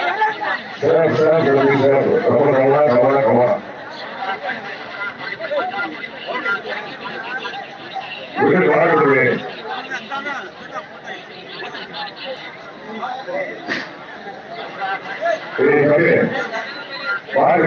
சிறப்பு சிறப்பு சிறப்பு ரொம்ப நல்லா வீட்டுக்கு வரக்கூடிய பாரு